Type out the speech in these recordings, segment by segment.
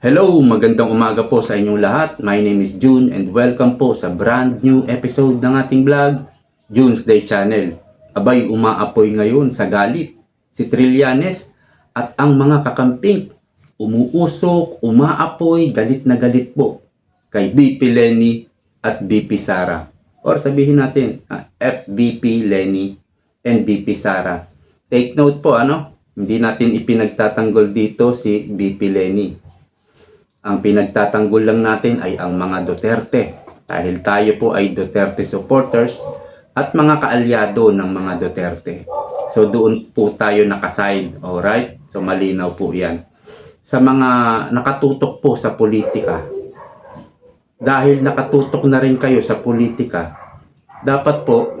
Hello, magandang umaga po sa inyong lahat. My name is June and welcome po sa brand new episode ng ating vlog, June's Day Channel. Abay, umaapoy ngayon sa galit si Trillanes at ang mga kakamping. Umuusok, umaapoy, galit na galit po kay BP Lenny at BP Sara. Or sabihin natin, ah, FVP Lenny and BP Sara. Take note po, ano? Hindi natin ipinagtatanggol dito si BP Lenny. Ang pinagtatanggol lang natin ay ang mga Duterte dahil tayo po ay Duterte supporters at mga kaalyado ng mga Duterte. So doon po tayo nakaside, alright? So malinaw po yan. Sa mga nakatutok po sa politika, dahil nakatutok na rin kayo sa politika, dapat po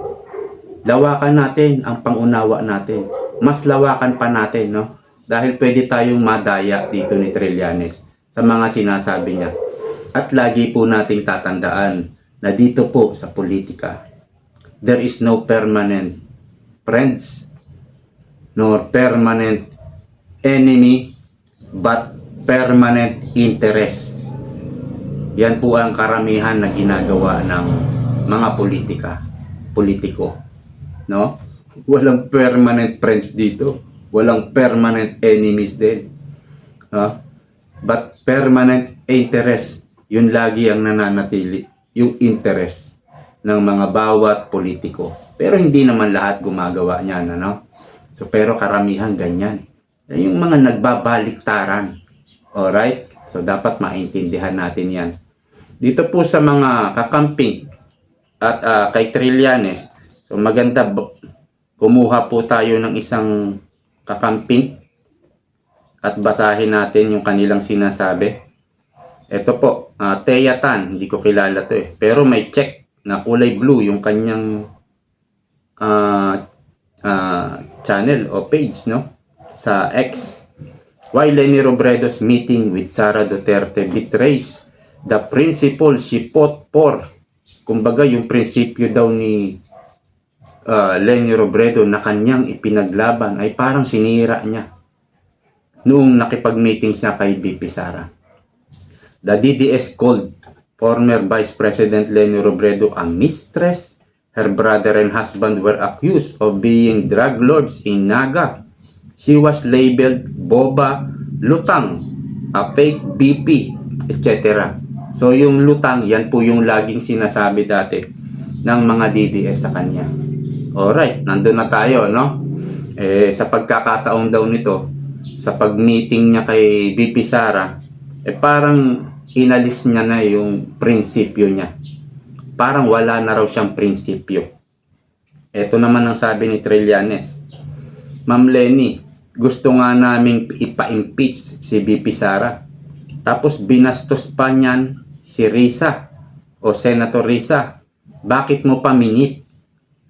lawakan natin ang pangunawa natin. Mas lawakan pa natin, no? Dahil pwede tayong madaya dito ni Trillanes sa mga sinasabi niya. At lagi po nating tatandaan na dito po sa politika, there is no permanent friends nor permanent enemy but permanent interest. Yan po ang karamihan na ginagawa ng mga politika, politiko. No? Walang permanent friends dito. Walang permanent enemies din. No? But permanent interest, yun lagi ang nananatili. Yung interest ng mga bawat politiko. Pero hindi naman lahat gumagawa niyan, ano? So, pero karamihan ganyan. Yung mga nagbabaliktaran. Alright? So, dapat maintindihan natin yan. Dito po sa mga kakamping at ah, kay Trillanes, so maganda kumuha po tayo ng isang kakamping at basahin natin yung kanilang sinasabi. Ito po, uh, Teya Tan, hindi ko kilala to eh. Pero may check na kulay blue yung kanyang ah, ah, channel o page no sa X. Why Lenny Robredo's meeting with Sara Duterte betrays the principle she fought for. Kumbaga yung prinsipyo daw ni ah, Lenny Robredo na kanyang ipinaglaban ay parang sinira niya noong nakipag-meeting siya kay BP Sara. The DDS called former Vice President Lenny Robredo a mistress. Her brother and husband were accused of being drug lords in Naga. She was labeled Boba Lutang, a fake BP, etc. So yung lutang, yan po yung laging sinasabi dati ng mga DDS sa kanya. Alright, nandun na tayo, no? Eh, sa pagkakataong daw nito, sa pag-meeting niya kay BP Sara, eh parang inalis niya na yung prinsipyo niya. Parang wala na raw siyang prinsipyo. Ito naman ang sabi ni Trillanes. Ma'am Lenny, gusto nga naming ipa-impeach si BP Sara. Tapos binastos pa niyan si Risa o Senator Risa. Bakit mo pa minit?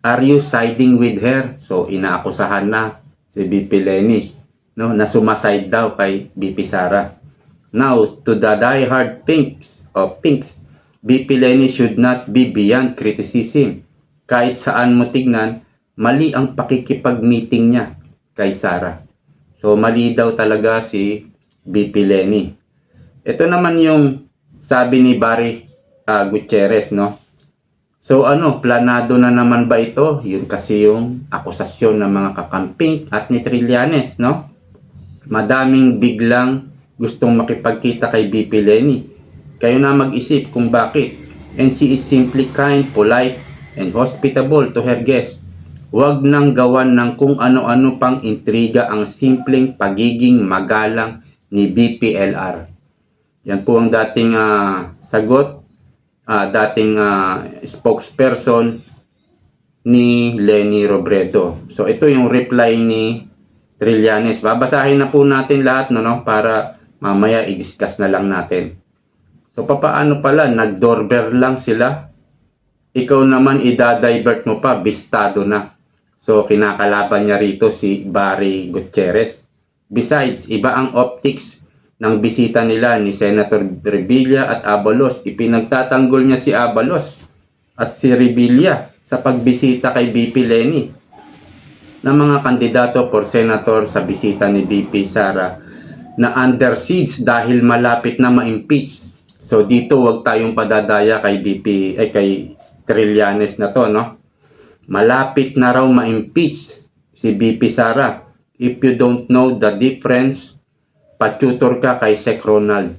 Are you siding with her? So inaakusahan na si BP Lenny no, na sumaside daw kay BP Sara. Now, to the die-hard pinks o pinks, BP Lenny should not be beyond criticism. Kahit saan mo tignan, mali ang pakikipag-meeting niya kay Sara. So, mali daw talaga si BP Lenny. Ito naman yung sabi ni Barry ah, Gutierrez, no? So ano, planado na naman ba ito? Yun kasi yung akusasyon ng mga kakamping at ni Trillanes, no? Madaming biglang gustong makipagkita kay BP Lenny. Kayo na mag-isip kung bakit. And she is simply kind, polite, and hospitable to her guests. Huwag nang gawan ng kung ano-ano pang intriga ang simpleng pagiging magalang ni BPLR. Yan po ang dating ah, sagot, ah, dating ah, spokesperson ni Lenny Robredo. So ito yung reply ni Trillanes. Babasahin na po natin lahat no, no para mamaya i-discuss na lang natin. So papaano pala nag-doorbell lang sila? Ikaw naman idadivert mo pa, bistado na. So kinakalaban niya rito si Barry Gutierrez. Besides, iba ang optics ng bisita nila ni Senator Revilla at Abalos. Ipinagtatanggol niya si Abalos at si Revilla sa pagbisita kay BP Lenny ng mga kandidato for senator sa bisita ni BP Sara na under siege dahil malapit na ma-impeach. So dito wag tayong padadaya kay DP ay kay Trillanes na to, no? Malapit na raw ma-impeach si BP Sara. If you don't know the difference, pa-tutor ka kay Sec Ronald.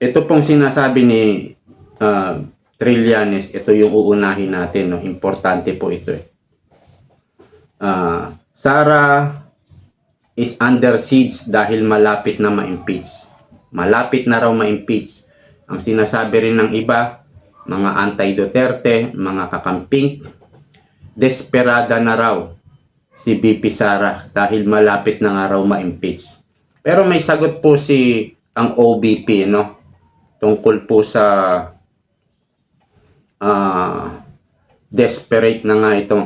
Ito pong sinasabi ni ah, Trillanes, ito yung uunahin natin, no? Importante po ito eh. Ah, Sara is under siege dahil malapit na ma-impeach. Malapit na raw ma-impeach. Ang sinasabi rin ng iba, mga anti-Duterte, mga kakamping, desperada na raw si BP Sara dahil malapit na nga raw ma-impeach. Pero may sagot po si ang OBP, no? Tungkol po sa ah desperate na nga ito,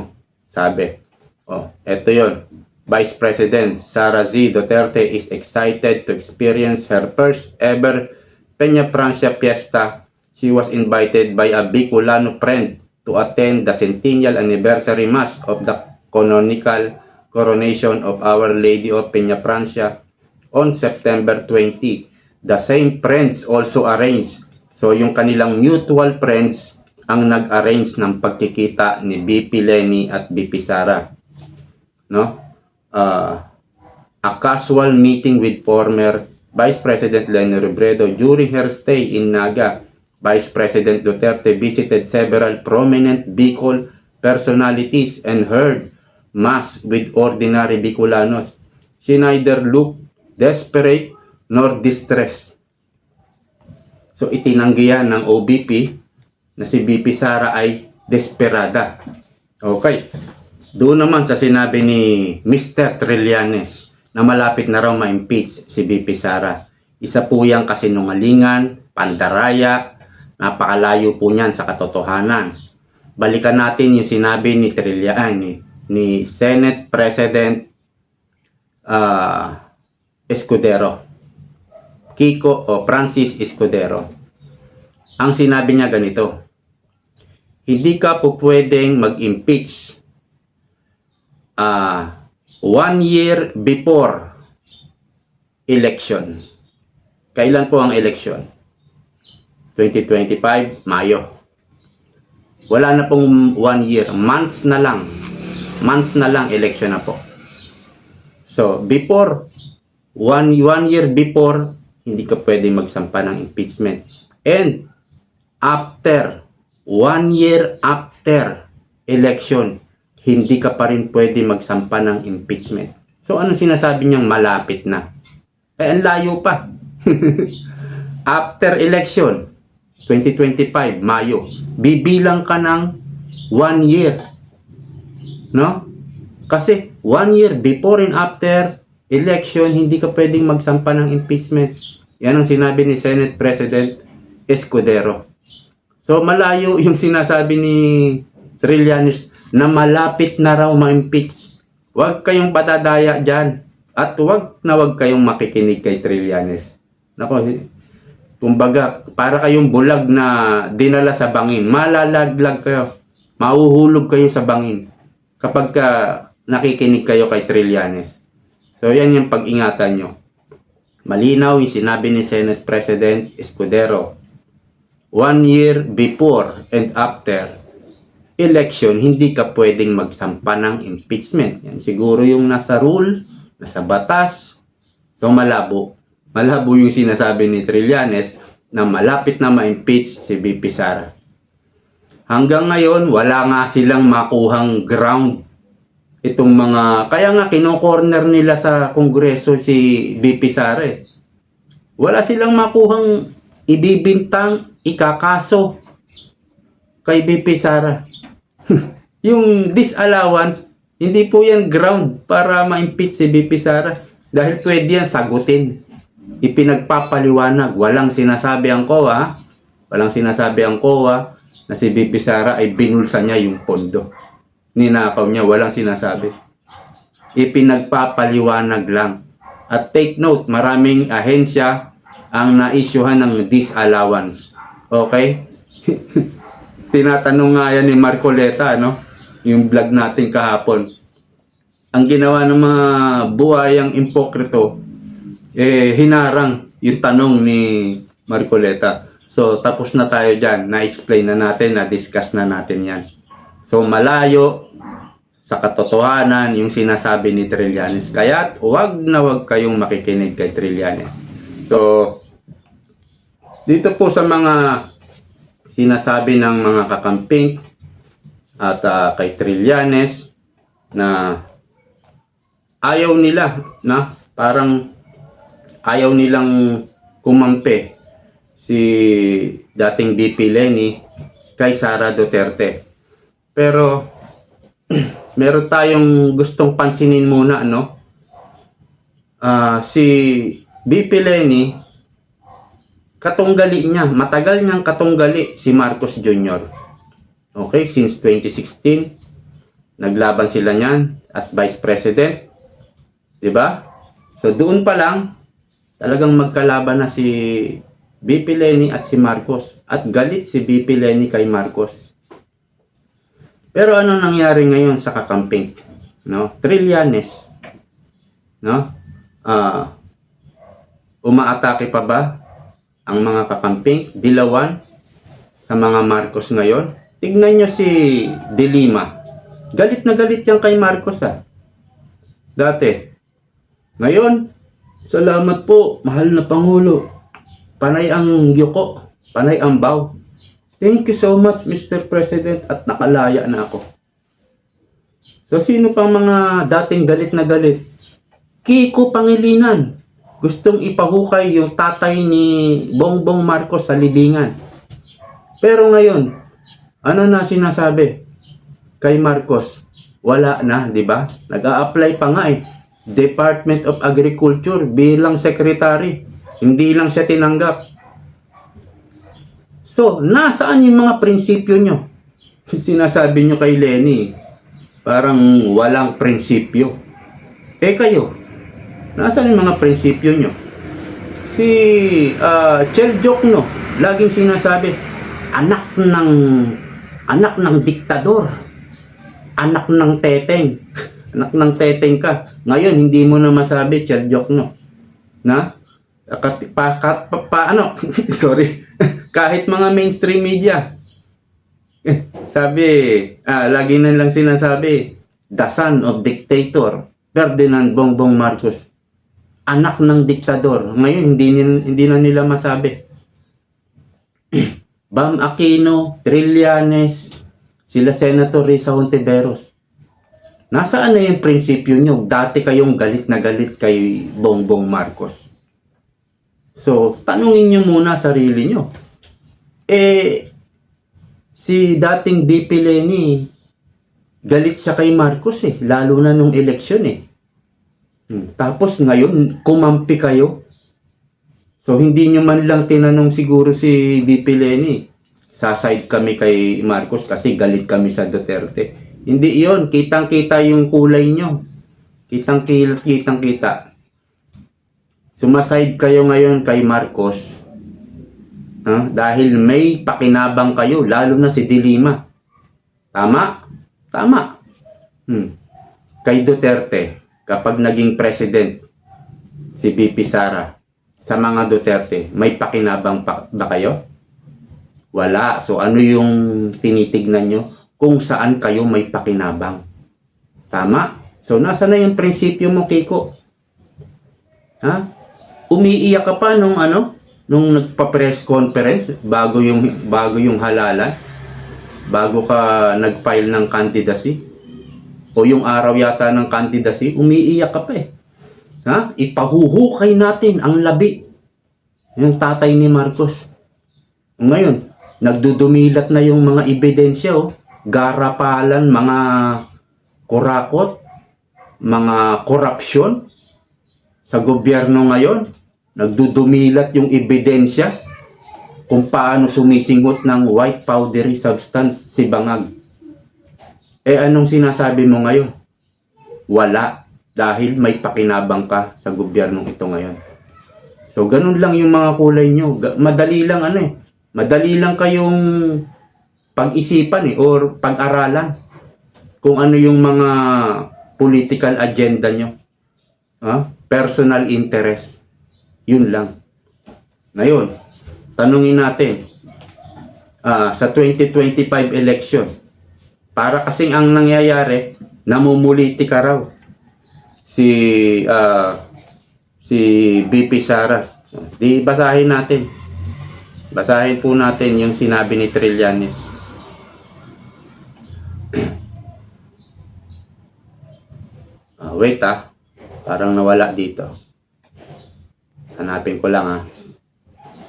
sabi. Oh, eto yon. Vice President Sara Z. Duterte is excited to experience her first ever Peña Francia Fiesta. She was invited by a Bicolano friend to attend the centennial anniversary mass of the canonical coronation of Our Lady of Peña Francia on September 20. The same friends also arranged. So yung kanilang mutual friends ang nag-arrange ng pagkikita ni BP Lenny at BP Sara. No? Uh, a casual meeting with former Vice President Lenny Robredo during her stay in Naga. Vice President Duterte visited several prominent Bicol personalities and heard mass with ordinary Bicolanos. She neither looked desperate nor distressed. So itinanggi yan ng OBP na si BP Sara ay desperada. Okay. Doon naman sa sinabi ni Mr. Trillanes na malapit na raw ma-impeach si BP Sara. Isa po yung kasinungalingan, pandaraya, napakalayo po niyan sa katotohanan. Balikan natin yung sinabi ni Trillanes, ni, ni Senate President ah, Escudero. Kiko o Francis Escudero. Ang sinabi niya ganito, hindi ka po pwedeng mag-impeach ah one year before election. Kailan po ang election? 2025, Mayo. Wala na pong one year. Months na lang. Months na lang election na po. So, before, one, one year before, hindi ka pwede magsampa ng impeachment. And, after, one year after election, hindi ka pa rin pwede magsampa ng impeachment. So, anong sinasabi niyang malapit na? Eh, ang layo pa. after election, 2025, Mayo, bibilang ka ng one year. No? Kasi one year before and after election, hindi ka pwedeng magsampa ng impeachment. Yan ang sinabi ni Senate President Escudero. So malayo yung sinasabi ni Trillanes na malapit na raw ma-impeach. Huwag kayong patadaya dyan. At huwag na huwag kayong makikinig kay Trillanes. Nako, kumbaga, para kayong bulag na dinala sa bangin. Malalaglag kayo. Mahuhulog kayo sa bangin. Kapag ka nakikinig kayo kay Trillanes. So, yan yung pag-ingatan nyo. Malinaw yung sinabi ni Senate President Escudero. One year before and after election, hindi ka pwedeng magsampa ng impeachment. Yan siguro yung nasa rule, nasa batas. So, malabo. Malabo yung sinasabi ni Trillanes na malapit na ma-impeach si BP Sara. Hanggang ngayon, wala nga silang makuhang ground itong mga, kaya nga kino-corner nila sa kongreso si BP Sara eh. Wala silang makuhang ibibintang ikakaso kay BP Sara. yung disallowance, hindi po yan ground para ma-impeach si BP Sara. Dahil pwede yan sagutin. Ipinagpapaliwanag. Walang sinasabi ang COA, walang sinasabi ang COA na si BP Sara ay binulsa niya yung pondo. Ninakaw niya, walang sinasabi. Ipinagpapaliwanag lang. At take note, maraming ahensya ang naisyuhan ng disallowance. Okay? Tinatanong nga yan ni Marcoleta, no? Yung vlog natin kahapon. Ang ginawa ng mga buhayang impokrito, eh, hinarang yung tanong ni Marcoleta. So, tapos na tayo dyan. Na-explain na natin, na-discuss na natin yan. So, malayo sa katotohanan yung sinasabi ni Trillanes. Kaya, huwag na huwag kayong makikinig kay Trillanes. So, dito po sa mga sinasabi ng mga kakamping at ah, kay Trillanes na ayaw nila na parang ayaw nilang kumampi si dating BP Lenny kay Sara Duterte. Pero meron tayong gustong pansinin muna no. Ah, si BP Lenny katunggali niya, matagal niyang katunggali si Marcos Jr. Okay, since 2016 naglaban sila niyan as Vice President. 'Di ba? So doon pa lang talagang magkalaban na si BP Lenny at si Marcos at galit si BP Lenny kay Marcos. Pero ano nangyari ngayon sa kakamping? No? Trillanes. No? Ah umaatake pa ba ang mga kakamping, dilawan sa mga Marcos ngayon? Tignan nyo si De Lima. Galit na galit yan kay Marcos ah. Dati. Ngayon, salamat po, mahal na Pangulo. Panay ang yuko, panay ang baw. Thank you so much, Mr. President, at nakalaya na ako. So, sino pang mga dating galit na galit? Kiko Pangilinan. Gustong ipahukay yung tatay ni Bongbong Marcos sa libingan. Pero ngayon, ano na sinasabi kay Marcos? Wala na, di ba? Nag-a-apply pa nga eh. Department of Agriculture bilang secretary. Hindi lang siya tinanggap. So, nasaan yung mga prinsipyo nyo? Sinasabi nyo kay Lenny, parang walang prinsipyo. Eh kayo, nasaan yung mga prinsipyo nyo? Si uh, Chel Jokno, laging sinasabi, anak ng anak ng diktador. Anak ng teteng. anak ng teteng ka. Ngayon, hindi mo na masabi, Chel Jokno. Na? Kat, pa, kat, pa, pa, ano? Sorry. Kahit mga mainstream media. Sabi, ah, lagi na lang sinasabi, the son of dictator, Ferdinand Bongbong Marcos. Anak ng diktador. Ngayon, hindi, hindi na nila masabi. Bam Aquino, Trillanes, sila Senator Risa Hontiveros. Nasaan na yung prinsipyo nyo? Dati kayong galit na galit kay Bongbong Marcos. So, tanungin nyo muna sarili nyo. Eh, si dating BP Lenny, galit siya kay Marcos eh. Lalo na nung eleksyon eh. Hmm. Tapos ngayon, kumampi kayo. So, hindi nyo man lang tinanong siguro si BP Lenny. Saside kami kay Marcos kasi galit kami sa Duterte. Hindi yon Kitang-kita yung kulay nyo. Kitang-kitang-kita. Sumaside kayo ngayon kay Marcos. Ha? Dahil may pakinabang kayo, lalo na si Dilima. Tama? Tama. Hmm. Kay Duterte, kapag naging president, si BP Sara, sa mga Duterte, may pakinabang pa ba kayo? Wala. So ano yung tinitignan nyo? Kung saan kayo may pakinabang. Tama? So nasa na yung prinsipyo mo, Kiko? Ha? Umiiyak ka pa nung ano? Nung nagpa-press conference bago yung bago yung halalan? Bago ka nag-file ng candidacy? O yung araw yata ng candidacy, umiiyak ka pa eh. Ha? Ipahuhukay natin ang labi. Yung tatay ni Marcos. Ngayon, nagdudumilat na yung mga ebidensya oh. Garapalan, mga kurakot, mga korupsyon sa gobyerno ngayon. Nagdudumilat yung ebidensya kung paano sumisingot ng white powdery substance si Bangag. Eh anong sinasabi mo ngayon? Wala. Dahil may pakinabang ka sa gobyernong ito ngayon. So, ganun lang yung mga kulay nyo. Madali lang ano eh. Madali lang kayong pag-isipan eh, or pag-aralan. Kung ano yung mga political agenda nyo. Ha? Personal interest. Yun lang. Ngayon, tanungin natin, ah, sa 2025 election, para kasing ang nangyayari, namumuliti ka raw. Si, ah, si BP Sara. Di basahin natin. Basahin po natin yung sinabi ni Trillanes. Ah, wait ah. Parang nawala dito. Hanapin ko lang ah.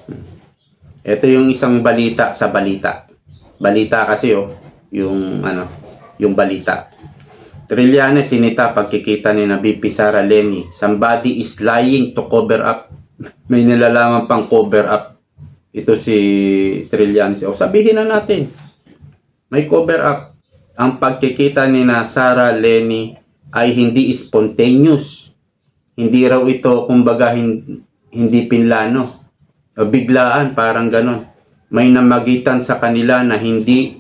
Hmm. Ito yung isang balita sa balita. Balita kasi oh, yung ano, yung balita. Trillanes sinita pagkikita ni na BP Sara Lenny. Somebody is lying to cover up. May nilalaman pang cover up. Ito si Trillanes. O sabihin na natin. May cover up. Ang pagkikita ni na Sara Lenny ay hindi spontaneous. Hindi raw ito kumbaga hin- hindi pinlano. O biglaan, parang ganon. May namagitan sa kanila na hindi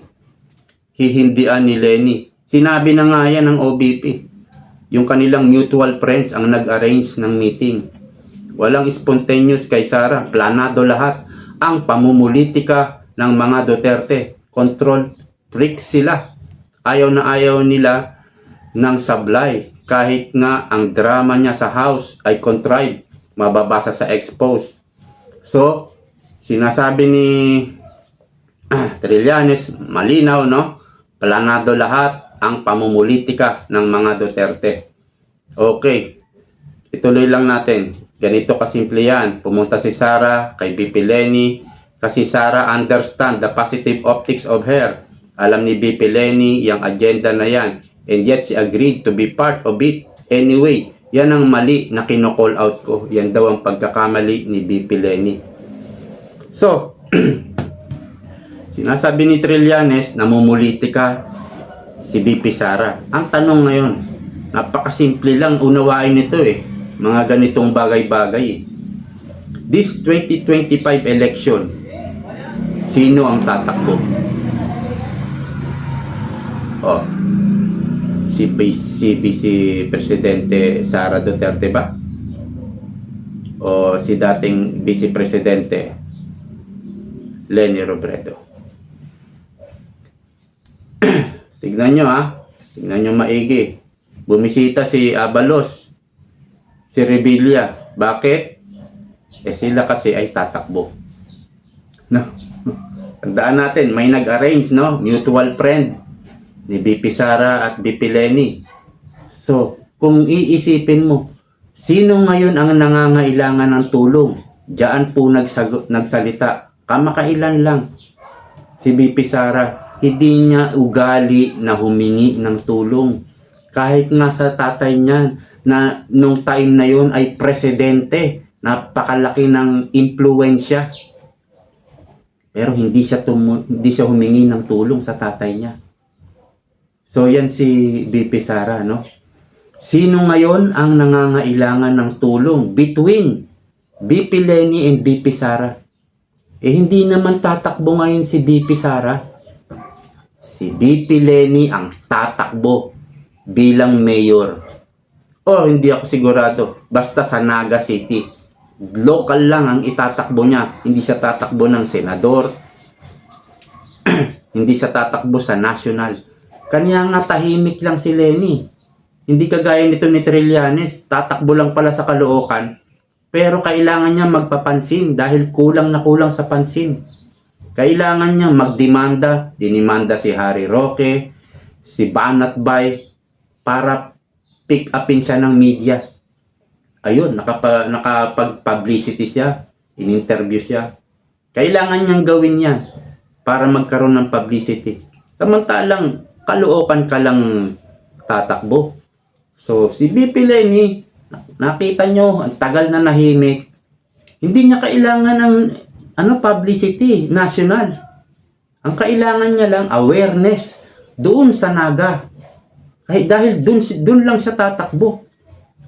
hihindian ni Lenny. Sinabi na nga yan ng OBP. Yung kanilang mutual friends ang nag-arrange ng meeting. Walang spontaneous kay Sara. Planado lahat. Ang pamumulitika ng mga Duterte. Control freaks sila. Ayaw na ayaw nila ng sablay. Kahit nga ang drama niya sa house ay contrived. Mababasa sa expose. So, sinasabi ni ah, Trillanes, malinaw, no? Planado lahat ang pamumulitika ng mga Duterte. Okay. Ituloy lang natin. Ganito kasimple yan. Pumunta si Sara kay BP Lenny kasi Sara understand the positive optics of her. Alam ni BP Lenny yung agenda na yan. And yet she agreed to be part of it. Anyway, yan ang mali na kino-call out ko. Yan daw ang pagkakamali ni BP Lenny. So, sinasabi ni Trillanes, namumuliti ka si BP Sara. Ang tanong ngayon, napakasimple lang unawain nito eh. Mga ganitong bagay-bagay eh. This 2025 election, sino ang tatakbo? Oh, si si si Presidente Sara Duterte ba? O si dating Vice Presidente Leni Robredo? Tignan nyo ha. Tignan nyo maigi. Bumisita si Abalos. Si Revilla. Bakit? Eh sila kasi ay tatakbo. No. Tandaan natin, may nag-arrange, no? Mutual friend ni BP Sara at BP Lenny. So, kung iisipin mo, sino ngayon ang nangangailangan ng tulong? Diyan po nagsagot, nagsalita. Kamakailan lang. Si BP Sara, hindi niya ugali na humingi ng tulong. Kahit nga sa tatay niya na nung time na yon ay presidente, napakalaki ng impluensya. Pero hindi siya tumu- hindi siya humingi ng tulong sa tatay niya. So yan si BP Sara, no? Sino ngayon ang nangangailangan ng tulong between BP Lenny and BP Sara? Eh hindi naman tatakbo ngayon si BP Sara. Si BP Lenny ang tatakbo bilang mayor. Oh, hindi ako sigurado. Basta sa Naga City. Local lang ang itatakbo niya. Hindi siya tatakbo ng senador. hindi siya tatakbo sa national. Kanya nga tahimik lang si Lenny. Hindi kagaya nito ni Trillanes. Tatakbo lang pala sa Caloocan. Pero kailangan niya magpapansin dahil kulang na kulang sa pansin. Kailangan niya magdemanda. Dinimanda si Harry Roque, si Banat Bay, para pick upin siya ng media. Ayun, nakapa, nakapag-publicity siya, in-interview siya. Kailangan niyang gawin yan para magkaroon ng publicity. Samantalang, kaluokan ka lang tatakbo. So, si BP Lenny, nakita nyo, ang tagal na nahimik. Hindi niya kailangan ng ano, publicity, national. Ang kailangan niya lang, awareness doon sa Naga. Kahit dahil doon, doon lang siya tatakbo.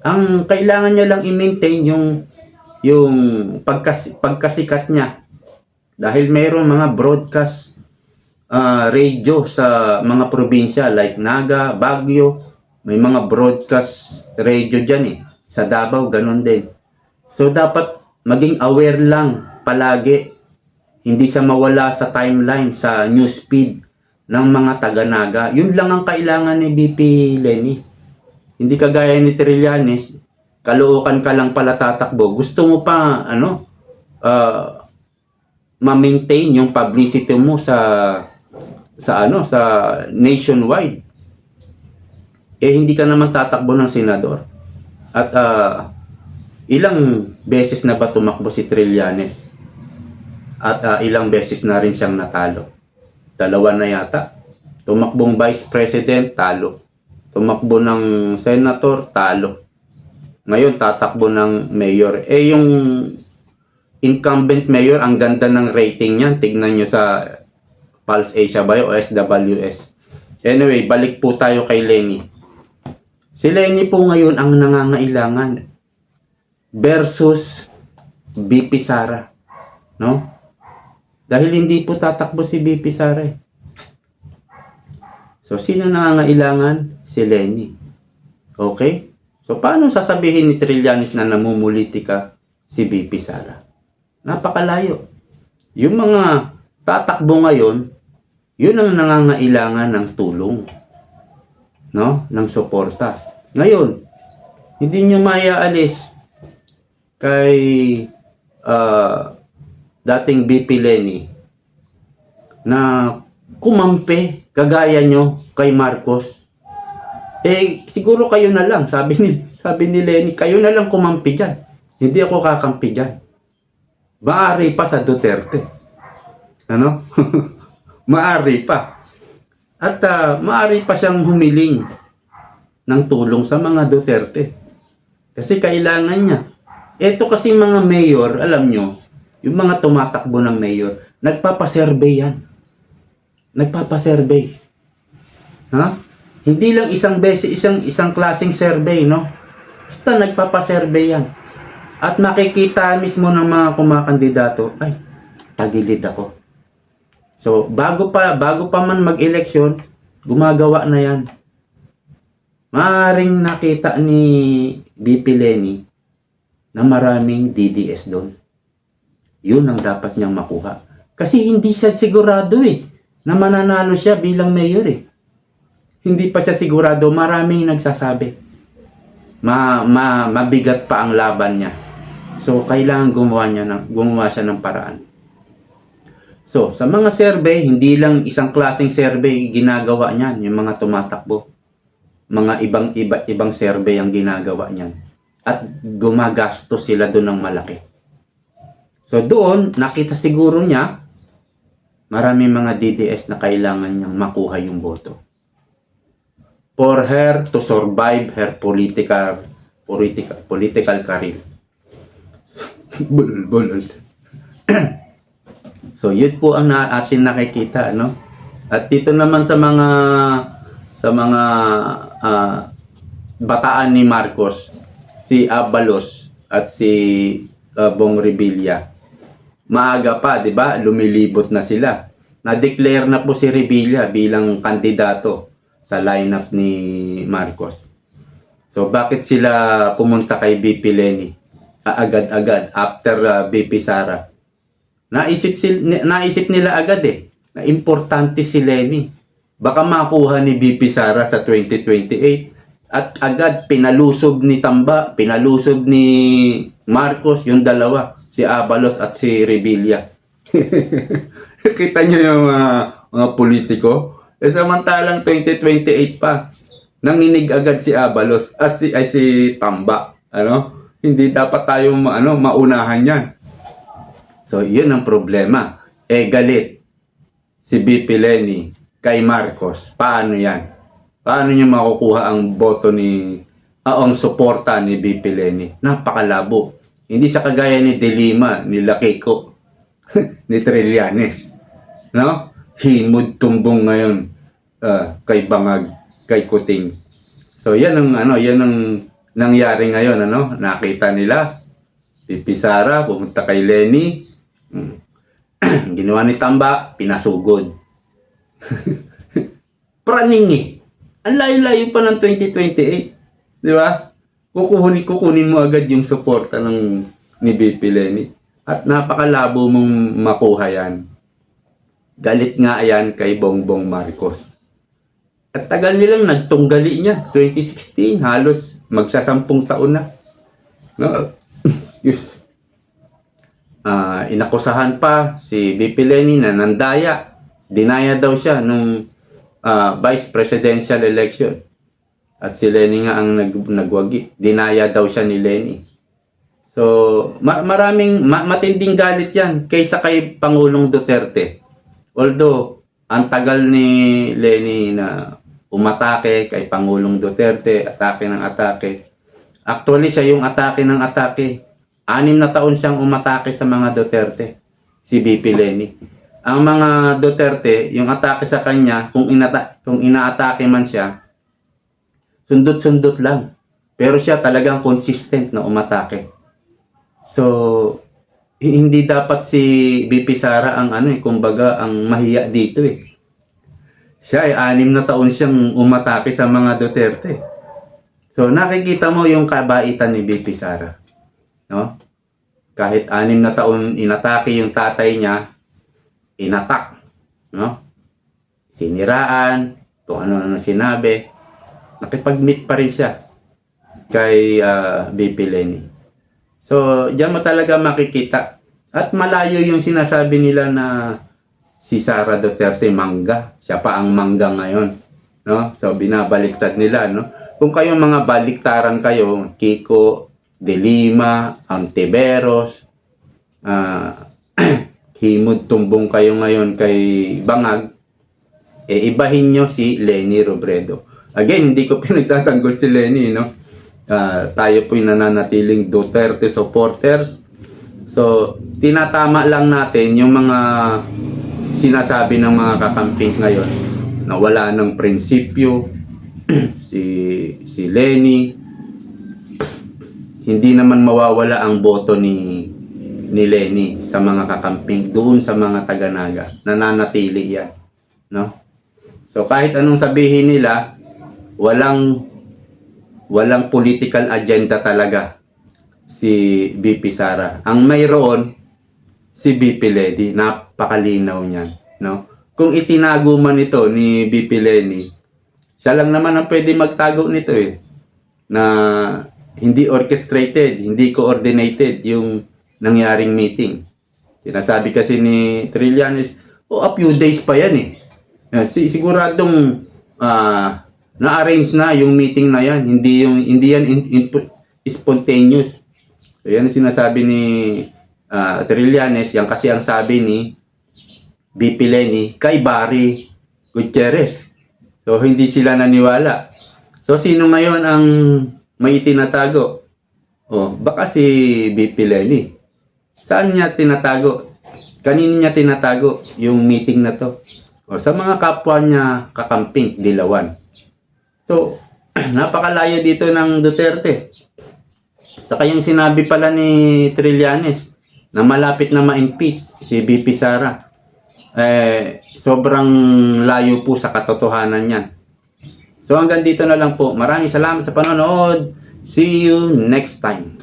Ang kailangan niya lang i-maintain yung yung pagkas, pagkasikat niya. Dahil mayroong mga broadcast ah, radio sa mga probinsya like Naga, Baguio, may mga broadcast radio dyan eh. Sa Davao, ganun din. So, dapat maging aware lang palagi. Hindi siya mawala sa timeline, sa newsfeed ng mga taga-naga. Yun lang ang kailangan ni BP Lenny. Hindi kagaya ni Trillanes, kaluukan ka lang pala tatakbo. Gusto mo pa, ano, ah, ma-maintain yung publicity mo sa sa ano sa nationwide eh hindi ka naman tatakbo ng senador at ah, ilang beses na ba tumakbo si Trillanes at ah, ilang beses na rin siyang natalo dalawa na yata tumakbong vice president talo tumakbo ng senator talo ngayon tatakbo ng mayor eh yung incumbent mayor, ang ganda ng rating niyan. Tignan nyo sa Pulse Asia ba o SWS. Anyway, balik po tayo kay Lenny. Si Lenny po ngayon ang nangangailangan versus BP Sara. No? Dahil hindi po tatakbo si BP Sara eh. So, sino nangangailangan? Si Lenny. Okay? So, paano sasabihin ni Trillanes na namumulitika si BP Sara? Napakalayo. Yung mga tatakbo ngayon, yun ang nangangailangan ng tulong. No? Ng suporta. Ngayon, hindi nyo mayaalis kay ah, dating BP Lenny na kumampi kagaya nyo kay Marcos. Eh, siguro kayo na lang, sabi ni, sabi ni Lenny, kayo na lang kumampi dyan. Hindi ako kakampi dyan. Maari pa sa Duterte. Ano? maari pa. At ah, maari pa siyang humiling ng tulong sa mga Duterte. Kasi kailangan niya. Ito kasi mga mayor, alam nyo, yung mga tumatakbo ng mayor, nagpapasurvey yan. Nagpapasurvey. Ha? Hindi lang isang beses, isang, isang klaseng survey, no? Basta nagpapasurvey yan. At makikita mismo ng mga kumakandidato, ay, tagilid ako. So, bago pa, bago pa man mag-eleksyon, gumagawa na yan. Maaring nakita ni BP Lenny na maraming DDS doon. Yun ang dapat niyang makuha. Kasi hindi siya sigurado eh, na mananalo siya bilang mayor eh. Hindi pa siya sigurado, maraming nagsasabi. Ma, ma, mabigat pa ang laban niya. So, kailangan gumawa, niya ng, gumawa siya ng paraan. So, sa mga survey, hindi lang isang klaseng survey ginagawa niyan, yung mga tumatakbo. Mga ibang iba, ibang survey ang ginagawa niyan. At gumagastos sila doon ng malaki. So, doon, nakita siguro niya, marami mga DDS na kailangan niyang makuha yung boto. For her to survive her political political political career. bulol, bulol. So, yun po ang na atin nakikita, no? At dito naman sa mga sa mga ah, bataan ni Marcos, si Abalos at si ah, Bong Revilla. Maaga pa, 'di ba? Lumilibot na sila. Na-declare na po si Revilla bilang kandidato sa lineup ni Marcos. So bakit sila pumunta kay BP Lenny? Agad-agad after ah, BP Sara. Naisip, sil, naisip nila agad eh, na importante si Lenny. Baka makuha ni BP Sara sa 2028 at agad pinalusob ni Tamba, pinalusob ni Marcos, yung dalawa, si Abalos at si Revilla. Kita nyo yung mga, mga politiko? Eh samantalang 2028 pa, nanginig agad si Abalos at si, ay si Tamba. Ano? Hindi dapat tayo ano, maunahan yan. So, yun ang problema. Eh, galit si BP Lenny kay Marcos. Paano yan? Paano niya makukuha ang boto ni, ah, ang suporta ni BP Lenny? Napakalabo. Hindi siya kagaya ni Delima, ni Lakiko, ni Trillanes. No? Himod tumbong ngayon ah, kay Bangag, kay Kuting. So, yan ang, ano, yan ang nangyari ngayon, ano? Nakita nila, si Pisara, pumunta kay Lenny, Mm. Ginawa ni Tamba, pinasugod. Praning eh. Ang layo-layo pa ng 2028. Di ba? Kukunin, kukunin mo agad yung suporta ng ni BP Lenny. At napakalabo mong makuha yan. Galit nga yan kay Bongbong Marcos. At tagal nilang nagtunggali niya. 2016, halos magsasampung taon na. No? Excuse. Ah, inakusahan pa si BP Lenny na nandaya. Dinaya daw siya nung ah, vice presidential election. At si Lenny nga ang nag, nagwagi. Dinaya daw siya ni Lenny. So, ma- maraming ma- matinding galit 'yan kaysa kay Pangulong Duterte. Although ang tagal ni Lenny na umatake kay Pangulong Duterte, atake ng atake. Actually, siya yung atake ng atake. Anim na taon siyang umatake sa mga Duterte, si BP Lenny. Ang mga Duterte, yung atake sa kanya, kung, inata kung inaatake man siya, sundot-sundot lang. Pero siya talagang consistent na umatake. So, hi- hindi dapat si BP Sara ang ano eh, kumbaga ang mahiya dito eh. Siya ay anim na taon siyang umatake sa mga Duterte. So, nakikita mo yung kabaitan ni BP Sara. No? Kahit anim na taon inatake yung tatay niya, inatak. No? Siniraan, kung ano-ano sinabi. Nakipag-meet pa rin siya kay ah, BP Lenny. So, diyan mo talaga makikita. At malayo yung sinasabi nila na si Sara Duterte mangga. Siya pa ang mangga ngayon. No? So, binabaliktad nila. No? Kung kayo mga baliktaran kayo, Kiko, De Lima, Antiveros, ah, himod tumbong kayo ngayon kay Bangag, eh, ibahin nyo si Lenny Robredo. Again, hindi ko pinagtatanggol si Lenny, no? Ah, tayo po'y nananatiling Duterte supporters. So, tinatama lang natin yung mga sinasabi ng mga kakamping ngayon na wala ng prinsipyo si si Lenny hindi naman mawawala ang boto ni ni Lenny sa mga kakamping doon sa mga taga-naga nananatili yan no so kahit anong sabihin nila walang walang political agenda talaga si BP Sara. Ang mayroon si BP Lenny, napakalinaw niyan, no? Kung itinago man ito ni BP Lenny, siya lang naman ang pwede magtago nito eh. Na hindi orchestrated, hindi coordinated yung nangyaring meeting. Sinasabi kasi ni Trillanes, oh, a few days pa yan eh. Eh, si- siguradong ah, na-arrange na yung meeting na yan. Hindi yung hindi yan in, in- spontaneous. So, yan ang sinasabi ni ah, Trillanes, yan kasi ang sabi ni BP Lenny kay Barry Gutierrez. So hindi sila naniwala. So sino ngayon ang may itinatago? Oh, baka si BP Lenny. Saan niya tinatago? Kanino niya tinatago yung meeting na to? O, sa mga kapwa niya kakamping, dilawan. So, napakalayo dito ng Duterte. Saka yung sinabi pala ni Trillanes na malapit na ma-impeach si BP Sara. Eh, sobrang layo po sa katotohanan niyan. So hanggang dito na lang po. Maraming salamat sa panonood. See you next time.